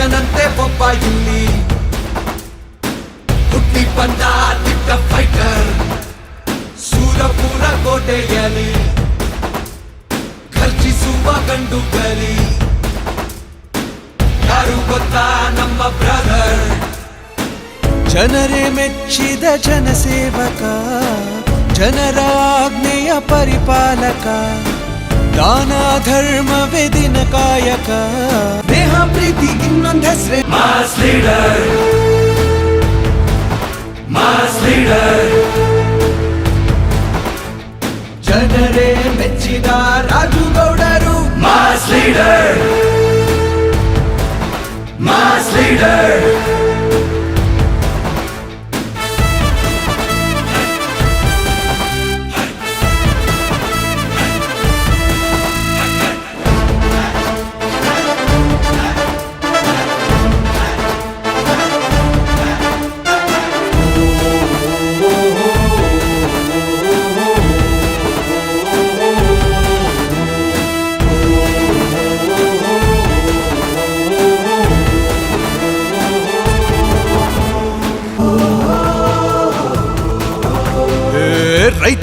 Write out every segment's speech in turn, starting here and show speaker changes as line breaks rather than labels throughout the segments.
ಸೂರ್ಯನಂತೆ ಒಬ್ಬ ಇಲ್ಲಿ. ಹುಟ್ಟಿ ಬಂದ ದಿಟ್ಟ ಫೈಟರ್ ಸೂರಪುರ ಕೋಟೆಯಲ್ಲಿ ಖರ್ಚಿಸುವ ಗಂಡು ಗಲಿ ಯಾರು ಗೊತ್ತಾ ನಮ್ಮ ಬ್ರದರ್ ಜನರೇ ಮೆಚ್ಚಿದ ಜನಸೇವಕ, ಜನರ ಆಜ್ಞೆಯ ಪರಿಪಾಲಕ. ದಾನ ಧರ್ಮವೇ ದಿನ ಕಾಯಕ. ದೇಹ ಪ್ರೀತಿ ಇನ್ನೊಂದು ಹೆಸರೇ. ಮಾಸ್ ಲೀಡರ್ ಮಾಸ್ ಲೀಡರ್ ಜನರೇ ಮೆಚ್ಚಿದ ರಾಜು ಗೌಡರು ಮಾಸ್ ಲೀಡರ್ ಮಾಸ್ ಲೀಡರ್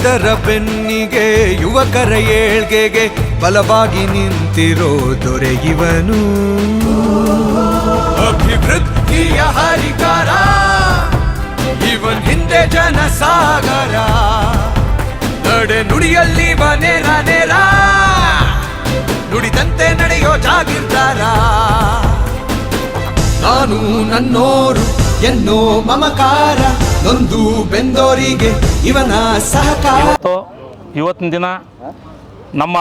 ರೈತರ ಬೆನ್ನಿಗೆ, ಯುವಕರ ಏಳ್ಗೆಗೆ ಬಲವಾಗಿ ನಿಂತಿರೋ ದೊರೆಯುವನು ಅಭಿವೃದ್ಧಿಯ ಹರಿಕಾರ, ಇವನ್ ಹಿಂದೆ ಜನಸಾಗರ. ನಡೆ ನುಡಿಯಲ್ಲಿ ಬನೇರ ನೇರ ನುಡಿದಂತೆ ನಡೆಯೋ ಜಾಗಿರ್ದಾರ. ನಾನು ನನ್ನೋರು ಎನ್ನೋ ಮಮಕಾರ ನೊಂದು ಬೆಂದೋರಿಗೆ ಇವನ ಸಹಕಾರ.
ಇವತ್ತು, ಇವತ್ತಿನ ದಿನ ನಮ್ಮ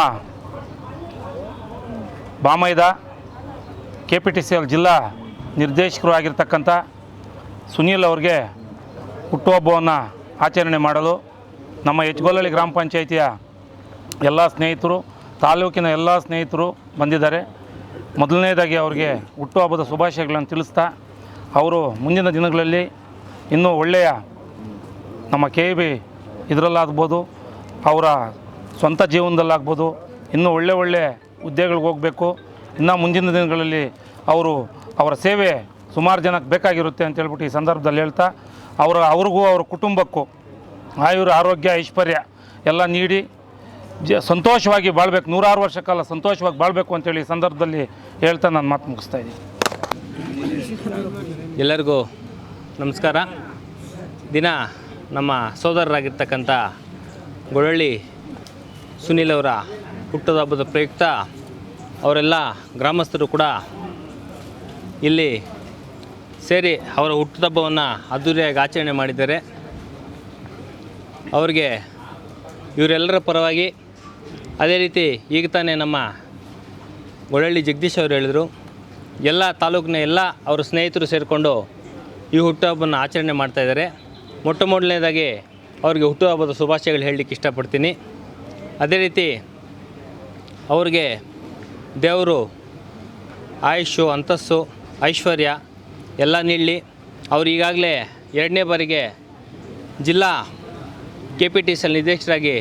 ಬಾಮೈದ K P T C L ಜಿಲ್ಲಾ ನಿರ್ದೇಶಕರು ಆಗಿರ್ತಕ್ಕಂಥ ಸುನೀಲ್ ಅವ್ರಿಗೆ ಹುಟ್ಟುಹಬ್ಬವನ್ನು ಆಚರಣೆ ಮಾಡಲು ನಮ್ಮ ಹೆಚ್ಗೊಲ್ಲಳ್ಳಿ ಗ್ರಾಮ ಪಂಚಾಯಿತಿಯ ಎಲ್ಲ ಸ್ನೇಹಿತರು, ತಾಲೂಕಿನ ಎಲ್ಲ ಸ್ನೇಹಿತರು ಬಂದಿದ್ದಾರೆ. ಮೊದಲನೇದಾಗಿ ಅವ್ರಿಗೆ ಹುಟ್ಟುಹಬ್ಬದ ಶುಭಾಶಯಗಳನ್ನು ತಿಳಿಸ್ತಾ, ಅವರು ಮುಂದಿನ ದಿನಗಳಲ್ಲಿ ಇನ್ನೂ ಒಳ್ಳೆಯ ನಮ್ಮ ಕೆ ಬಿ ಇದರಲ್ಲಾಗ್ಬೋದು, ಅವರ ಸ್ವಂತ ಜೀವನದಲ್ಲಾಗ್ಬೋದು, ಇನ್ನೂ ಒಳ್ಳೆ ಒಳ್ಳೆ ಹುದ್ದೆಗಳಿಗೆ ಹೋಗಬೇಕು. ಇನ್ನು ಮುಂದಿನ ದಿನಗಳಲ್ಲಿ ಅವರು ಅವರ ಸೇವೆ ಸುಮಾರು ಜನಕ್ಕೆ ಬೇಕಾಗಿರುತ್ತೆ ಅಂತ ಹೇಳ್ಬಿಟ್ಟು ಈ ಸಂದರ್ಭದಲ್ಲಿ ಹೇಳ್ತಾ, ಅವರ, ಅವ್ರಿಗೂ ಅವ್ರ ಕುಟುಂಬಕ್ಕೂ ಆಯುರ ಆರೋಗ್ಯ, ಐಶ್ವರ್ಯ ಎಲ್ಲ ನೀಡಿ, ಜ, ಸಂತೋಷವಾಗಿ ಬಾಳ್ಬೇಕು. ನೂರಾರು ವರ್ಷ ಕಾಲ ಸಂತೋಷವಾಗಿ ಬಾಳಬೇಕು ಅಂತೇಳಿ ಈ ಸಂದರ್ಭದಲ್ಲಿ ಹೇಳ್ತಾ ನಾನು ಮಾತು ಮುಗಿಸ್ತಾ ಇದ್ದೀನಿ.
ಎಲ್ಲರಿಗೂ ನಮಸ್ಕಾರ. ದಿನ ನಮ್ಮ ಸೋದರರಾಗಿರ್ತಕ್ಕಂಥ ಗೊಳ್ಳಿ ಸುನೀಲ್ ಅವರ ಹುಟ್ಟದ ಹಬ್ಬದ ಪ್ರಯುಕ್ತ ಅವರೆಲ್ಲ ಗ್ರಾಮಸ್ಥರು ಕೂಡ ಇಲ್ಲಿ ಸೇರಿ ಅವರ ಹುಟ್ಟುಹಬ್ಬವನ್ನು ಅದ್ದೂರಿಯಾಗಿ ಆಚರಣೆ ಮಾಡಿದ್ದಾರೆ. ಅವರಿಗೆ ಇವರೆಲ್ಲರ ಪರವಾಗಿ ಅದೇ ರೀತಿ ಈಗ ತಾನೇ ನಮ್ಮ ಗೊಳ್ಳಿ ಜಗದೀಶ್ ಅವರು ಹೇಳಿದರು. ಎಲ್ಲ ತಾಲೂಕಿನ ಎಲ್ಲ ಅವರ ಸ್ನೇಹಿತರು ಸೇರಿಕೊಂಡು ಈ ಹುಟ್ಟುಹಬ್ಬನ ಆಚರಣೆ ಮಾಡ್ತಾಯಿದ್ದಾರೆ ಮೊಟ್ಟ ಮೊದಲನೇದಾಗಿ ಅವ್ರಿಗೆ ಹುಟ್ಟುಹಬ್ಬದ ಶುಭಾಶಯಗಳು ಹೇಳಲಿಕ್ಕೆ ಇಷ್ಟಪಡ್ತೀನಿ. ಅದೇ ರೀತಿ ಅವ್ರಿಗೆ ದೇವರು ಆಯುಷು ಅಂತಸ್ಸು, ಐಶ್ವರ್ಯ ಎಲ್ಲ ನೀಡಲಿ. ಅವರು ಈಗಾಗಲೇ ಎರಡನೇ ಬಾರಿಗೆ ಜಿಲ್ಲಾ ಕೆ ಪಿ ಟಿ ಸಿ ನಿರ್ದೇಶಕರಾಗಿ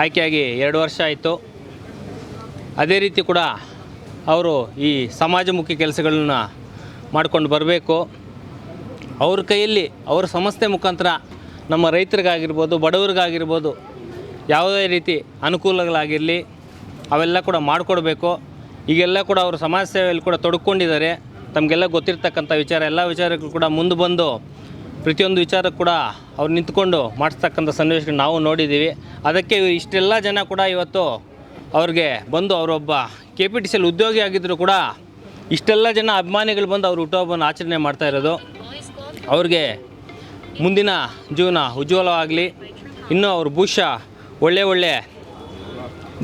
ಆಯ್ಕೆಯಾಗಿ ಎರಡು ವರ್ಷ ಆಯಿತು. ಅದೇ ರೀತಿ ಕೂಡ ಅವರು ಈ ಸಮಾಜಮುಖಿ ಕೆಲಸಗಳನ್ನ ಮಾಡ್ಕೊಂಡು ಬರಬೇಕು. ಅವ್ರ ಕೈಯಲ್ಲಿ ಅವ್ರ ಸಂಸ್ಥೆ ಮುಖಾಂತರ ನಮ್ಮ ರೈತರಿಗಾಗಿರ್ಬೋದು, ಬಡವರಿಗಾಗಿರ್ಬೋದು ಯಾವುದೇ ರೀತಿ ಅನುಕೂಲಗಳಾಗಿರಲಿ, ಅವೆಲ್ಲ ಕೂಡ ಮಾಡಿಕೊಡ್ಬೇಕು. ಈಗೆಲ್ಲ ಕೂಡ ಅವರು ಸಮಾಜ ಸೇವೆಯಲ್ಲಿ ಕೂಡ ತೊಡ್ಕೊಂಡಿದ್ದಾರೆ. ತಮಗೆಲ್ಲ ಗೊತ್ತಿರ್ತಕ್ಕಂಥ ವಿಚಾರ, ಎಲ್ಲ ವಿಚಾರಗಳು ಕೂಡ ಮುಂದೆ ಬಂದು ಪ್ರತಿಯೊಂದು ವಿಚಾರ ಕೂಡ ಅವ್ರು ನಿಂತ್ಕೊಂಡು ಮಾಡಿಸ್ತಕ್ಕಂಥ ಸನ್ನಿವೇಶಗಳು ನಾವು ನೋಡಿದ್ದೀವಿ. ಅದಕ್ಕೆ ಇಷ್ಟೆಲ್ಲ ಜನ ಕೂಡ ಇವತ್ತು ಅವ್ರಿಗೆ ಬಂದು ಅವರೊಬ್ಬ ಕೆ ಪಿ ಟಿ ಸಿ ಉದ್ಯೋಗಿ ಆಗಿದ್ದರೂ ಕೂಡ ಇಷ್ಟೆಲ್ಲ ಜನ ಅಭಿಮಾನಿಗಳು ಬಂದು ಅವ್ರ ಹುಟ್ಟುಹಬ್ಬನ ಆಚರಣೆ ಮಾಡ್ತಾ ಇರೋದು. ಅವ್ರಿಗೆ ಮುಂದಿನ ಜೀವನ ಉಜ್ವಲವಾಗಲಿ. ಇನ್ನೂ ಅವ್ರ ಭವಿಷ್ಯ ಒಳ್ಳೆ ಒಳ್ಳೆ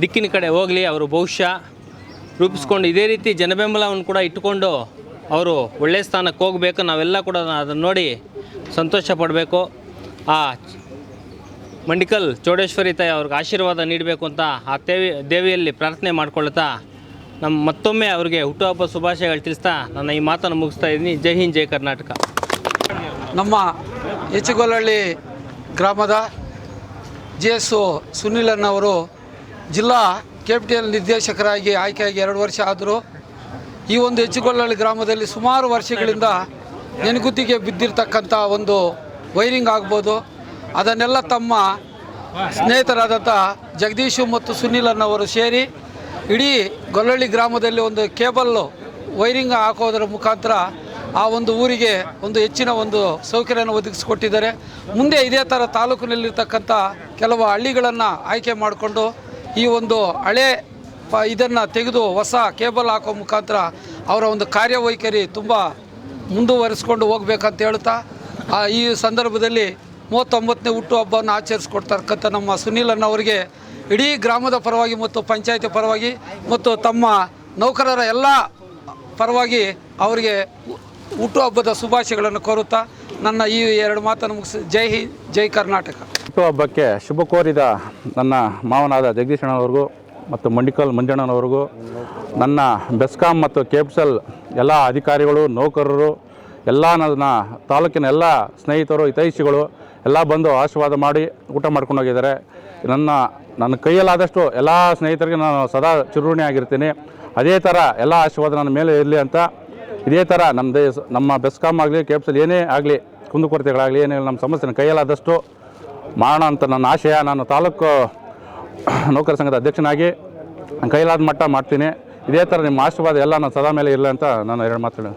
ದಿಕ್ಕಿನ ಕಡೆ ಹೋಗಲಿ, ಅವರು ಭವಿಷ್ಯ ರೂಪಿಸ್ಕೊಂಡು ಇದೇ ರೀತಿ ಜನಬೆಂಬಲವನ್ನು ಕೂಡ ಇಟ್ಟುಕೊಂಡು ಅವರು ಒಳ್ಳೆಯ ಸ್ಥಾನಕ್ಕೆ ಹೋಗಬೇಕು. ನಾವೆಲ್ಲ ಕೂಡ ಅದನ್ನು ನೋಡಿ ಸಂತೋಷ ಪಡಬೇಕು. ಆ ಮಂಡಿಕಲ್ ಚೌಡೇಶ್ವರಿ ತಾಯಿ ಅವ್ರಿಗೆ ಆಶೀರ್ವಾದ ನೀಡಬೇಕು ಅಂತ ಆ ದೇವಿ, ದೇವಿಯಲ್ಲಿ ಪ್ರಾರ್ಥನೆ ಮಾಡ್ಕೊಳ್ತಾ ನಮ್ಮ ಮತ್ತೊಮ್ಮೆ ಅವರಿಗೆ ಹುಟ್ಟುಹಬ್ಬ ಶುಭಾಶಯಗಳು ತಿಳಿಸ್ತಾ ನನ್ನ ಈ ಮಾತನ್ನು ಮುಗಿಸ್ತಾ ಇದ್ದೀನಿ. ಜೈ ಹಿಂದ್, ಜೈ ಕರ್ನಾಟಕ.
ನಮ್ಮ ಹೆಚ್ಚುಗೊಲ್ಲಹಳ್ಳಿ ಗ್ರಾಮದ ಜಿ ಎಸ್ ಸುನಿಲನ್ನವರು ಜಿಲ್ಲಾ ಕೆ ಪಿ ಎಲ್ ನಿರ್ದೇಶಕರಾಗಿ ಆಯ್ಕೆಯಾಗಿ ಎರಡು ವರ್ಷ ಆದರು ಈ ಒಂದು ಹೆಚ್ಚುಗೊಳ್ಳಳ್ಳಿ ಗ್ರಾಮದಲ್ಲಿ ಸುಮಾರು ವರ್ಷಗಳಿಂದ ನೆನಗುತ್ತಿಗೆ ಬಿದ್ದಿರ್ತಕ್ಕಂಥ ಒಂದು ವೈರಿಂಗ್ ಆಗ್ಬೋದು. ಅದನ್ನೆಲ್ಲ ತಮ್ಮ ಸ್ನೇಹಿತರಾದಂಥ ಜಗದೀಶು ಮತ್ತು ಸುನಿಲ್ ಅನ್ನವರು ಸೇರಿ ಇಡೀ ಗೊಲ್ಲಳ್ಳಿ ಗ್ರಾಮದಲ್ಲಿ ಒಂದು ಕೇಬಲ್ಲು ವೈರಿಂಗ್ ಹಾಕೋದರ ಮುಖಾಂತರ ಆ ಒಂದು ಊರಿಗೆ ಒಂದು ಹೆಚ್ಚಿನ ಒಂದು ಸೌಕರ್ಯವನ್ನು ಒದಗಿಸಿಕೊಟ್ಟಿದ್ದಾರೆ. ಮುಂದೆ ಇದೇ ಥರ ತಾಲೂಕಿನಲ್ಲಿರ್ತಕ್ಕಂಥ ಕೆಲವು ಹಳ್ಳಿಗಳನ್ನು ಆಯ್ಕೆ ಮಾಡಿಕೊಂಡು ಈ ಒಂದು ಹಳೆ ಪ ಇದನ್ನು ತೆಗೆದು ಹೊಸ ಕೇಬಲ್ ಹಾಕೋ ಮುಖಾಂತರ ಅವರ ಒಂದು ಕಾರ್ಯವೈಖರಿ ತುಂಬ ಮುಂದುವರಿಸ್ಕೊಂಡು ಹೋಗ್ಬೇಕಂತ ಹೇಳ್ತಾ ಈ ಸಂದರ್ಭದಲ್ಲಿ ಮೂವತ್ತೊಂಬತ್ತನೇ ಹುಟ್ಟುಹಬ್ಬವನ್ನು ಆಚರಿಸ್ಕೊಡ್ತಕ್ಕಂಥ ನಮ್ಮ ಸುನೀಲ್ ಅವರಿಗೆ ಇಡೀ ಗ್ರಾಮದ ಪರವಾಗಿ ಮತ್ತು ಪಂಚಾಯತಿ ಪರವಾಗಿ ಮತ್ತು ತಮ್ಮ ನೌಕರರ ಎಲ್ಲ ಪರವಾಗಿ ಅವರಿಗೆ ಹುಟ್ಟುಹಬ್ಬದ ಶುಭಾಶಯಗಳನ್ನು ಕೋರುತ್ತಾ ನನ್ನ ಈ ಎರಡು ಮಾತನ್ನು ಮುಗಿಸಿ. ಜೈ ಹಿಂದ್, ಜೈ ಕರ್ನಾಟಕ.
ಹುಟ್ಟುಹಬ್ಬಕ್ಕೆ ಶುಭ ಕೋರಿದ ನನ್ನ ಮಾವನಾದ ಜಗದೀಶಣ್ಣವ್ರಿಗೂ ಮತ್ತು ಮಂಡಿಕಲ್ ಮಂಜಣ್ಣನವ್ರಿಗೂ, ನನ್ನ ಬೆಸ್ಕಾಂ ಮತ್ತು ಕೆಪ್ಸಲ್ ಎಲ್ಲ ಅಧಿಕಾರಿಗಳು, ನೌಕರರು, ಎಲ್ಲ ನನ್ನ ತಾಲೂಕಿನ ಎಲ್ಲ ಸ್ನೇಹಿತರು, ಹಿತೈಷಿಗಳು, ಎಲ್ಲ ಬಂದು ಆಶೀರ್ವಾದ ಮಾಡಿ ಊಟ ಮಾಡ್ಕೊಂಡು ಹೋಗಿದ್ದಾರೆ. ನನ್ನ ನನ್ನ ಕೈಯಲ್ಲಾದಷ್ಟು ಎಲ್ಲ ಸ್ನೇಹಿತರಿಗೆ ನಾನು ಸದಾ ಚಿರುಣಿ ಆಗಿರ್ತೀನಿ ಅದೇ ಥರ ಎಲ್ಲ ಆಶೀರ್ವಾದ ನನ್ನ ಮೇಲೆ ಇರಲಿ ಅಂತ ಇದೇ ಥರ ನಮ್ಮ ದೇಶ ನಮ್ಮ ಬೆಸ್ಕಾಮ್ ಆಗಲಿ ಕೆಪ್ಸಲ್ ಏನೇ ಆಗಲಿ ಕುಂದುಕೊರತೆಗಳಾಗಲಿ ಏನೇ ನಮ್ಮ ಸಮಸ್ಯೆನ ಕೈಯಲ್ಲಾದಷ್ಟು ಮಾಡೋಣ ಅಂತ ನನ್ನ ಆಶಯ. ನಾನು ತಾಲೂಕು ನೌಕರ ಸಂಘದ ಅಧ್ಯಕ್ಷನಾಗಿ ಕೈಲಾದ ಮಟ್ಟ ಮಾಡ್ತೀನಿ. ಇದೇ ಥರ ನಿಮ್ಮ ಆಶೀರ್ವಾದ ಎಲ್ಲ ನಾನು ಸದಾ ಮೇಲೆ ಇರಲಿ ಅಂತ ನಾನು ಎರಡು ಮಾತು